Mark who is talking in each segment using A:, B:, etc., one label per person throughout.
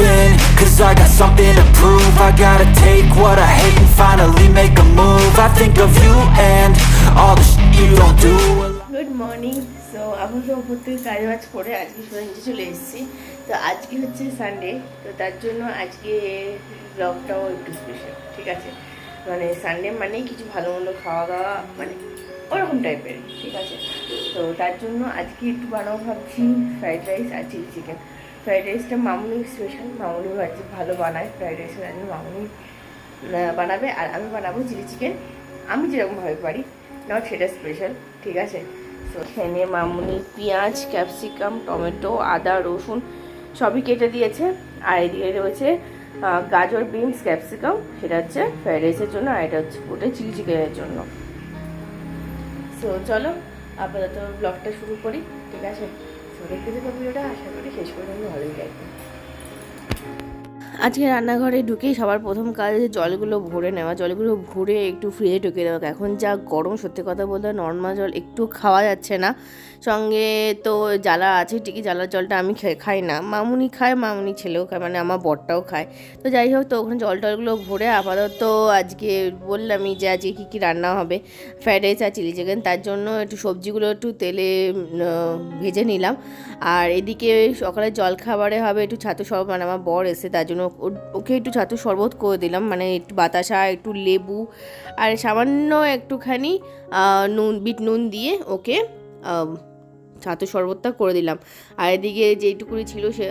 A: been, Cause I got something to prove. I gotta take what I hate and finally make a move. I think of you and all the shit you don't do.
B: Good morning so আমি তো উপর থেকে কাজ বাজ করে আজকে সোজা নিচে চলে এসেছি। তো আজকে হচ্ছে সানডে তো তার জন্য আজকে ব্লগটাও একটু স্পেশাল ঠিক আছে? মানে সানডে মানেই কিছু ভালো মন্দ খাওয়া দাওয়া মানে ওরকম টাইপের ঠিক আছে? তো তার জন্য আজকে একটু বানাবো ভাবছি ফ্রাইড রাইস আর চিলি চিকেন ফ্রাইড রাইসটা মামুনি স্পেশাল মামুনি আজকে ভালো বানায় ফ্রাইড রাইসের জন্য মামুনি বানাবে। আর আমি বানাবো চিলি চিকেন আমি যেরকমভাবে পারি নট সেটা স্পেশাল ঠিক আছে? তো এখানে মামুনি পেঁয়াজ ক্যাপসিকাম টমেটো, আদা, রসুন সবই কেটে দিয়েছে। আর এদিকে রয়েছে গাজর বিনস ক্যাপসিকাম সেটা হচ্ছে ফ্রাইড রাইসের জন্য, আর এটা হচ্ছে ওটা চিলি চিকেনের জন্য। সো চলো, আপাতত ব্লগটা শুরু করি, ঠিক আছে? দেখতে দেখো ভিডিওটা আশা করি শেষ পর্যন্ত ভালোই লাগবে আজকে রান্নাঘরে ঢুকেই সবার প্রথম কাজ জলগুলো ভরে নেওয়া। জলগুলো ভরে একটু ফ্রিজে ঢুকে দেওয়া। এখন যা গরম, সত্যি কথা বলতে নর্মাল জল একটু খাওয়া যাচ্ছে না। সঙ্গে তো জ্বালা আছে, ঠিকই জ্বালার জলটা আমি খাই না। মামুনি খায়, মামুনি ছেলেও খায় মানে আমার বরটাও খায়। তো যাই হোক, তো ওখানে জল টলগুলো ভরে আপাতত আজকে বললামই যে আজকে কী কী রান্না হবে। ফ্রাইড রাইস আর চিলি চিকেন তার জন্য একটু সবজিগুলো একটু তেলে ভেজে নিলাম। আর এদিকে সকালে জল খাবারে হবে একটু ছাতু সব মানে আমার বর এসে তার জন্য ওকে একটু ছাতু শরবত করে দিলাম। মানে একটু বাতাসা, একটু লেবু আর সামান্য একটুখানি নুন, বিট নুন দিয়ে ওকে ছাতু শরবতটা করে দিলাম। আর এদিকে যেইটুকুনি ছিল সে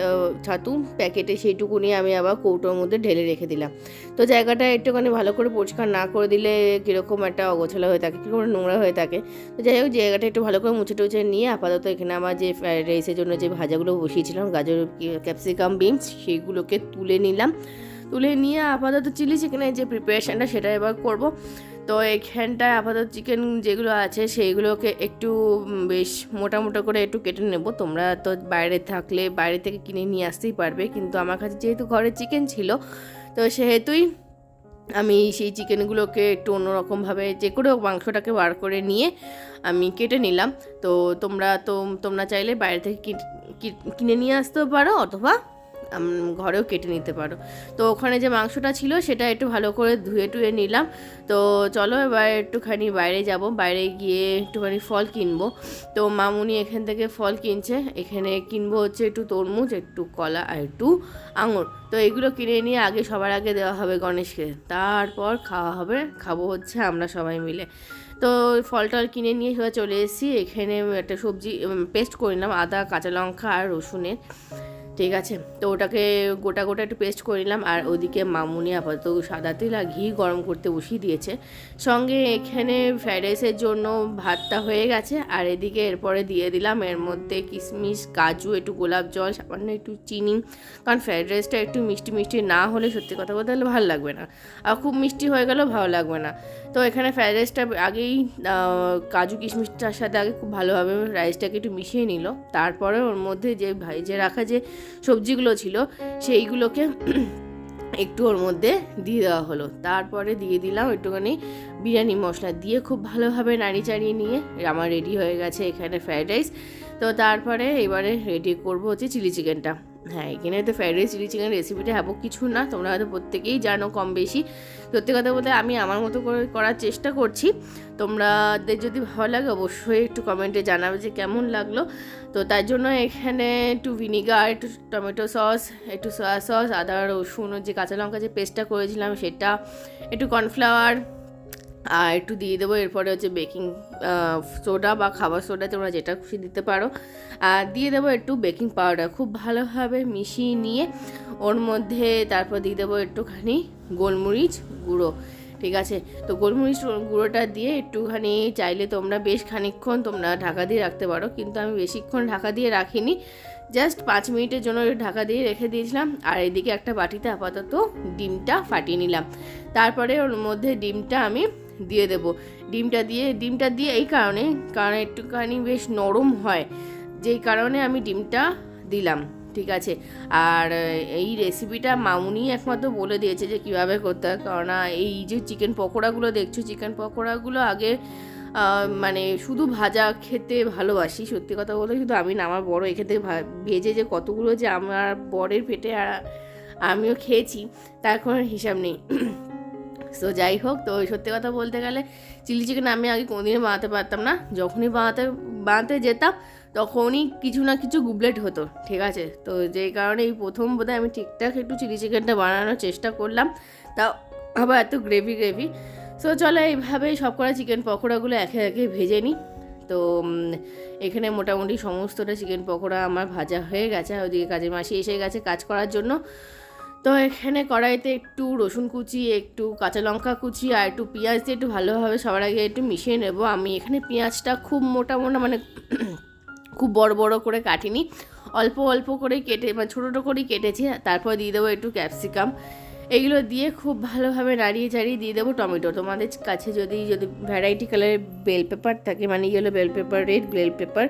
B: ছাতু, প্যাকেটে সেইটুকুনি আমি আবার কৌটোর মধ্যে ঢেলে রেখে দিলাম। তো জায়গাটা একটুখানি ভালো করে পরিষ্কার না করে দিলে কীরকম একটা অগোছালো হয়ে থাকে, কীরকম নোংরা হয়ে থাকে। তো যাই হোক, জায়গাটা একটু ভালো করে মুছে টুছে নিয়ে আপাতত এখানে আমার যে রাইসের জন্য যে ভাজাগুলো বসিয়েছিলাম, গাজর, ক্যাপসিকাম, বিনস, সেইগুলোকে তুলে নিলাম। তুলে নিয়ে আপাতত চিলি চিকেনের যে প্রিপারেশানটা সেটা এবার করব। তো এখানটায় আপাতত চিকেন যেগুলো আছে সেইগুলোকে একটু বেশ মোটা মোটা করে একটু কেটে নেব। তোমরা তো বাইরে থাকলে বাইরে থেকে কিনে নিয়ে আসতেই পারবে। কিন্তু আমার কাছে যেহেতু ঘরে চিকেন ছিল, তো সেহেতুই আমি সেই চিকেনগুলোকে একটু অন্যরকমভাবে যে করে মাংসটাকে বার করে নিয়ে আমি কেটে নিলাম। তো তোমরা তো, তোমরা চাইলে বাইরে থেকে কিনে নিয়ে আসতেও পারো অথবা ঘরেও কেটে নিতে পারো। তো ওখানে যে মাংসটা ছিল সেটা একটু ভালো করে ধুয়ে টুয়ে নিলাম। তো চলো এবার একটুখানি বাইরে যাব। বাইরে গিয়ে একটুখানি ফল কিনবো। তো মামুনি এখান থেকে ফল কিনছে। এখানে কিনবো হচ্ছে একটু তরমুজ, একটু কলা আর একটু আঙুর। তো এগুলো কিনে নিয়ে আগে সবার আগে দেওয়া হবে গণেশকে। তারপর খাওয়া হবে, খাব হচ্ছে আমরা সবাই মিলে। তো ফল টল কিনে নিয়ে সবাই চলে এসেছি। এখানে একটা সবজি পেস্ট করে নিলাম, আদা, কাঁচা লঙ্কা আর রসুনের। ঠিক আছে, তো ওটাকে গোটা গোটা একটু পেস্ট করে নিলাম, আর ওদিকে মামুনি আপাতত সাদা তেল আর ঘি গরম করতে বসিয়ে দিয়েছে। সঙ্গে এখানে ফ্রাইড রাইসের জন্য ভাতটা হয়ে গেছে, আর এদিকে এরপরে দিয়ে দিলাম এর মধ্যে কিশমিশ, কাজু, একটু গোলাপ জল, সামান্য একটু চিনি, কারণ ফ্রাইড রাইসটা একটু মিষ্টি মিষ্টি না হলে সত্যি কথা বলতে ভালো লাগবে না। আর খুব মিষ্টি হয়ে গেলেও ভালো লাগবে না। তো এখানে ফ্রাইড রাইসটা আগেই কাজু কিশমিশটার সাথে আগে খুব ভালোভাবে রাইসটাকে একটু মিশিয়ে নিল। তারপরে ওর মধ্যে যে ভেজে রাখা যে সবজিগুলো ছিল, সেইগুলোকে একটু ওর মধ্যে দিয়ে দেওয়া হলো। তারপরে দিয়ে দিলাম একটুখানি বিরিয়ানি মশলা দিয়ে খুব ভালোভাবে নাড়ি চাড়িয়ে নিয়ে, আমার রেডি হয়ে গেছে এখানে ফ্রাইড রাইস। তো তারপরে এবারে রেডি করব হচ্ছে চিলি চিকেনটা। হ্যাঁ এখানে তো ফ্রাইড রাইস চিলি চিকেন রেসিপিটা হ্যাবো কিছু না, তোমরা হয়তো প্রত্যেকেই জানো কম বেশি। সত্যি কথা বলতে আমি আমার মতো করে করার চেষ্টা করছি। তোমরাদের যদি ভালো লাগে, অবশ্যই একটু কমেন্টে জানাবে যে কেমন লাগল। তো তার জন্য এখানে একটু ভিনিগার একটু টমেটো সস একটু সয়া সস আদা, রসুন যে কাঁচা লঙ্কা যে পেস্টটা করেছিলাম, সেটা, একটু কর্নফ্লাওয়ার আর একটু দিয়ে দেবো, এরপরে হচ্ছে বেকিং সোডা বা খাবার সোডা তোমরা যেটা খুশি দিতে পারো। আর দিয়ে দেবো একটু বেকিং পাউডার খুব ভালোভাবে মিশিয়ে নিয়ে ওর মধ্যে তারপর দিয়ে দেবো একটুখানি গোলমরিচ গুঁড়ো, ঠিক আছে? তো গোলমরিচ গুঁড়োটা দিয়ে একটুখানি চাইলে তোমরা বেশ খানিকক্ষণ তোমরা ঢাকা দিয়ে রাখতে পারো, কিন্তু আমি বেশিক্ষণ ঢাকা দিয়ে রাখিনি। জাস্ট পাঁচ মিনিটের জন্য ঢাকা দিয়ে রেখে দিয়েছিলাম, আর এদিকে একটা বাটিতে আপাতত ডিমটা ফাটিয়ে নিলাম। তারপরে ওর মধ্যে ডিমটা আমি দিয়ে দেব। ডিমটা দিয়ে ডিমটা দিয়ে এই কারণে, কারণ একটুখানি বেশ নরম হয়, যেই কারণে আমি ডিমটা দিলাম, ঠিক আছে? আর এই রেসিপিটা মামুনি একমাত্র বলে দিয়েছে যে কীভাবে করতে হয় কারণ এই যে চিকেন পকোড়াগুলো দেখছ চিকেন পকোড়াগুলো আগে মানে শুধু ভাজা খেতে ভালোবাসি, সত্যি কথা বলতে শুধু আমি না, আমার বড় এক্ষেত্রে ভেজে যে কতগুলো যে আমার বরের পেটে আমিও খেয়েছি, তার কোনো হিসাব নেই। সো যাই হোক তো সত্যি কথা বলতে গেলে চিলি চিকেন আমি আগে কোনোদিনই বানাতে পারতাম না। যখনই বানাতে বানাতে যেতাম, তখনই কিছু না কিছু গুবলেট হতো, ঠিক আছে? তো যেই কারণে এই প্রথম বোধহয় আমি ঠিকঠাক একটু চিলি চিকেনটা বানানোর চেষ্টা করলাম। তাও আবার এত গ্রেভি গ্রেভি। সো চলো এইভাবেই সব করা চিকেন পকোড়াগুলো একে একে ভেজে নিই। তো এখানে মোটামুটি সমস্তটা চিকেন পকোড়া আমার ভাজা হয়ে গেছে। ওদিকে কাজের মাসি এসে গেছে কাজ করার জন্য। তো এখানে কড়াইতে একটু রসুন কুচি, একটু কাঁচা লঙ্কা কুচি আর একটু পেঁয়াজ দিয়ে একটু ভালোভাবে সবার আগে একটু মিশিয়ে নেব। আমি এখানে পেঁয়াজটা খুব মোটা মোটা মানে খুব বড় বড় করে কাটিনি। অল্প অল্প করে কেটে মানে ছোটো ছোটো করেই কেটেছি। তারপর দিয়ে দেবো একটু ক্যাপসিকাম। এগুলো দিয়ে খুব ভালোভাবে নাড়িয়ে চাড়িয়ে দিয়ে দেবো টমেটো। তোমাদের কাছে যদি যদি ভ্যারাইটি কালারের বেল পেপার থাকে মানে yellow bell pepper red bell pepper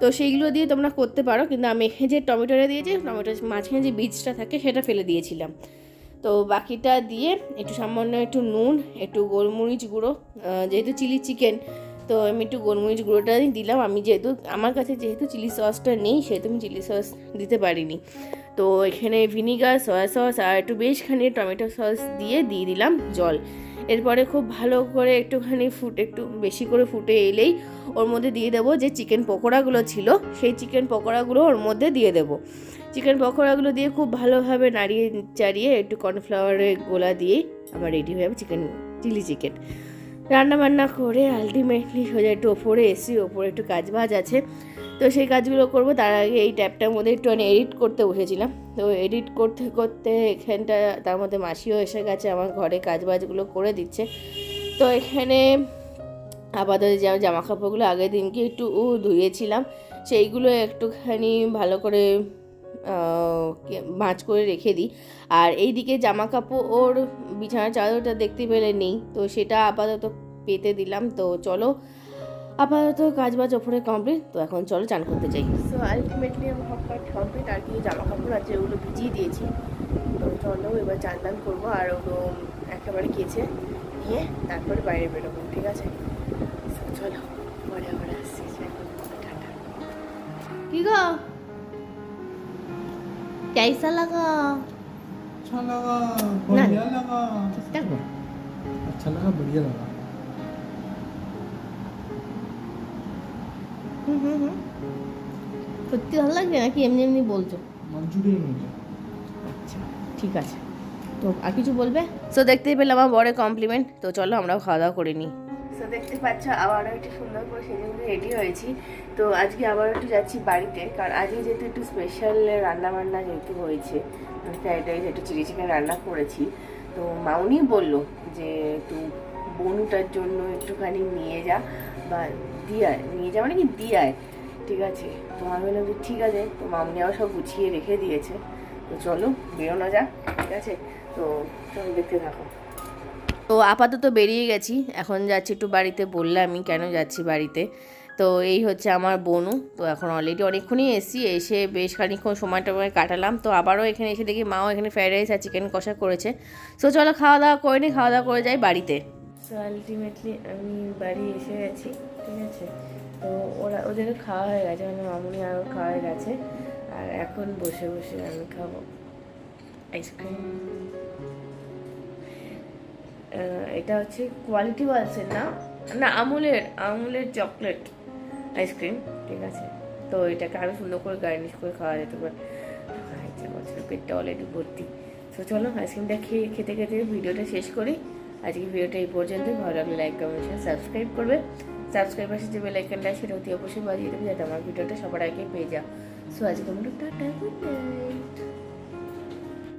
B: তো সেইগুলো দিয়ে তোমরা করতে পারো। কিন্তু আমি যে টমেটোটা দিয়েছি, টমেটোর মাঝখানে যে বীজটা থাকে, সেটা ফেলে দিয়েছিলাম। তো বাকিটা দিয়ে একটু সামান্য একটু নুন, একটু গোলমরিচ গুঁড়ো যেহেতু চিলি চিকেন তো আমি একটু গোলমরিচ গুঁড়োটাই দিলাম। আমি যেহেতু, আমার কাছে যেহেতু চিলি সসটা নেই, সেহেতু আমি চিলি সস দিতে পারিনি। তো এখানে ভিনিগার, সয়া সস আর একটু বেশখানি টমেটো সস দিয়ে দিয়ে দিলাম জল। এরপরে খুব ভালো করে একটুখানি ফুট, একটু বেশি করে ফুটে এলেই ওর মধ্যে দিয়ে দেবো যে চিকেন পকোড়াগুলো ছিল, সেই চিকেন পকোড়াগুলো ওর মধ্যে দিয়ে দেবো। চিকেন পকোড়াগুলো দিয়ে খুব ভালোভাবে নাড়িয়ে, চাড়িয়ে একটু কর্নফ্লাওয়ারের গোলা দিয়ে আমার রেডি হয়ে যাবে চিকেন, চিলি চিকেন। রান্না বান্না করে আলটিমেটলি সোজা একটু ওপরে এসি ওপরে একটু কাজ বাজ আছে। তো সেই কাজগুলো করব, তার আগে এই ট্যাবটার মধ্যে একটু আমি এডিট করতে বসেছিলাম। তো এডিট করতে করতে এখানটা, তার মধ্যে মাসিও এসে গেছে, আমার ঘরে কাজ বাজগুলো করে দিচ্ছে। তো এখানে আপাতত যে জামা কাপড়গুলো আগের দিনকে একটু ধুয়েছিলাম, সেইগুলো একটুখানি ভালো করে ভাঁজ করে রেখে দিই। আর এইদিকে জামা কাপড় ওর বিছানার চাদরটা দেখতে পেলে নেই তো সেটা আপাতত পেতে দিলাম। তো চলো আপাতত কাজ বাজ ওপরে কমপ্লিট তো এখন চলো চান করতে চাই সো আলটিমেটলি আমার হাফ পার্ট কমপ্লিট আর কিছু জামা কাপড় আছে ওগুলো ভিজিয়ে দিয়েছি। তো চলো এবার চান টান করব আর ওগুলো একেবারে কেচে নিয়ে তারপরে বাইরে বেরোবো ঠিক আছে? চলো পরে আবার আসছি। কি গো? कैसा लगा
C: अच्छा लगा बढ़िया लगा
B: ঠিকঠাক
C: अच्छा लगा बढ़िया लगा
B: হুম হুম হুম সত্যি ভালো লাগছে নাকি এমনি এমনি বলছো
C: मंचूरियन हो गया
B: আচ্ছা ঠিক আছে তো আর কিছু বলবে সো দেখতেই পেলাম আমার বড় কমপ্লিমেন্ট তো চলো আমরাও খাওয়া দাওয়া করে নিই সো দেখতে পাচ্ছ, আবারও একটু সুন্দর করে সেজে রেডি হয়েছি। তো আজকে আবার একটু যাচ্ছি বাড়িতে, কারণ আজকে যেহেতু একটু স্পেশাল রান্না বান্না যেহেতু হয়েছে ফ্রাইড রাইস একটু চিলি চিকেন রান্না করেছি। তো মাউনি বলল যে, একটু বনুটার জন্য একটুখানি নিয়ে যা বা দিয়ায় নিয়ে যা মানে কি দিয়ায় ঠিক আছে? তো আমি বললাম যে, ঠিক আছে। তো মামনি আবার সব গুছিয়ে রেখে দিয়েছে। তো চলো, বেরোনো যাক, ঠিক আছে? তো চলো দেখতে থাকো। তো আপাতত বেরিয়ে গেছি। এখন যাচ্ছি একটু বাড়িতে বললামই কেন যাচ্ছি বাড়িতে। তো এই হচ্ছে আমার বনু। তো এখন অলরেডি অনেকক্ষণই এসি এসে বেশ খানিক্ষণ সময় টময় কাটালাম। তো আবারও এখানে এসে দেখি মাও এখানে ফ্রাইড রাইস আর চিকেন কষা করেছে। সো চলো খাওয়া দাওয়া করে নি, খাওয়া দাওয়া করে যাই বাড়িতে। সো আলটিমেটলি আমি বাড়ি এসে গেছি, ঠিক আছে? তো ওরা ওদের খাওয়া হয়ে গেছে মানে মামুনি আরও খাওয়া হয়ে গেছে। আর এখন বসে বসে আমি খাব। আইসক্রিম এটা হচ্ছে কোয়ালিটি ওয়ালসের না না, আমুলের আমুলের চকলেট আইসক্রিম ঠিক আছে? তো এটাকে আরও সুন্দর করে গার্নিশ করে খাওয়া যেতে পারে। ইচ্ছা পেটটা অলরেডি ভর্তি। তো চলো আইসক্রিমটা খেয়ে, খেতে খেতে ভিডিওটা শেষ করি। আজকে ভিডিওটা এই পর্যন্তই। ভালো লাগলে লাইক কমেন্ট সাবস্ক্রাইব করবে। সাবস্ক্রাইব পাশে যে বেল আইকনটা সেটা অতি অবশ্যই বাজিয়ে দেবে, যাতে আমার ভিডিওটা সবার আগে পেয়ে যাও। সো আজকে আমরা টাটা গুড নাইট